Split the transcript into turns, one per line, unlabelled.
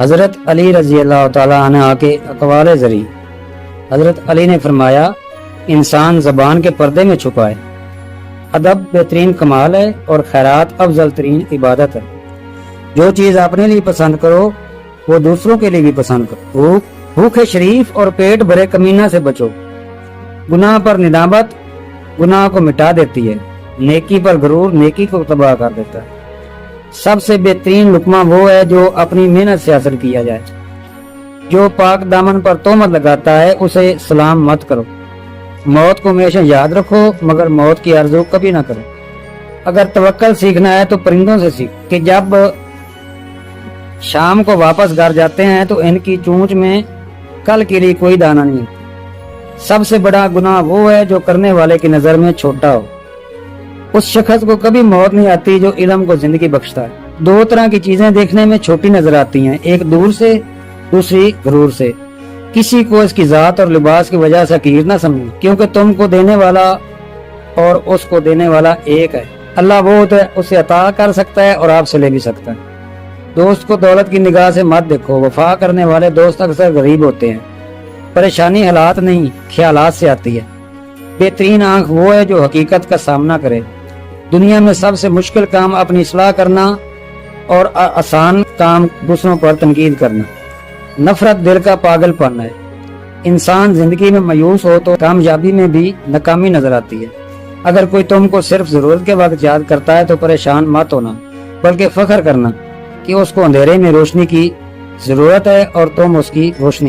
حضرت علی رضی اللہ تعالیٰ عنہ کے اقوال ذریعے۔ حضرت علی نے فرمایا، انسان زبان کے پردے میں چھپائے ادب بہترین کمال ہے اور خیرات افضل ترین عبادت ہے۔ جو چیز اپنے لیے پسند کرو، وہ دوسروں کے لیے بھی پسند کرو۔ بھوکے شریف اور پیٹ بھرے کمینہ سے بچو۔ گناہ پر ندامت گناہ کو مٹا دیتی ہے۔ نیکی پر غرور نیکی کو تباہ کر دیتا ہے۔ سب سے بہترین لقمہ وہ ہے جو اپنی محنت سے حاصل کیا جائے۔ جو پاک دامن پر تومت لگاتا ہے، اسے سلام مت کرو۔ موت کو ہمیشہ یاد رکھو، مگر موت کی آرزو کبھی نہ کرو۔ اگر توکل سیکھنا ہے تو پرندوں سے سیکھ۔ کہ جب شام کو واپس گھر جاتے ہیں تو ان کی چونچ میں کل کے لیے کوئی دانا نہیں۔ سب سے بڑا گناہ وہ ہے جو کرنے والے کی نظر میں چھوٹا ہو۔ اس شخص کو کبھی موت نہیں آتی جو علم کو زندگی بخشتا ہے۔ دو طرح کی چیزیں دیکھنے میں چھوٹی نظر آتی ہیں، ایک دور سے، دوسری غرور سے۔ کسی کو اس کی ذات اور لباس کی وجہ سے حقیر نہ سمجھو، کیونکہ تم کو دینے والا اور اس کو دینے والا ایک ہے۔ اللہ وہ ہوتا ہے، اسے عطا کر سکتا ہے اور آپ سے لے بھی سکتا ہے۔ دوست کو دولت کی نگاہ سے مت دیکھو، وفا کرنے والے دوست اکثر غریب ہوتے ہیں۔ پریشانی حالات نہیں، خیالات سے آتی ہے۔ بہترین آنکھ وہ ہے جو حقیقت کا سامنا کرے۔ دنیا میں سب سے مشکل کام اپنی اصلاح کرنا اور آسان کام دوسروں پر تنقید کرنا۔ نفرت دل کا پاگل پن ہے۔ انسان زندگی میں مایوس ہو تو کامیابی میں بھی ناکامی نظر آتی ہے۔ اگر کوئی تم کو صرف ضرورت کے وقت یاد کرتا ہے تو پریشان مت ہونا، بلکہ فخر کرنا کہ اس کو اندھیرے میں روشنی کی ضرورت ہے اور تم اس کی روشنی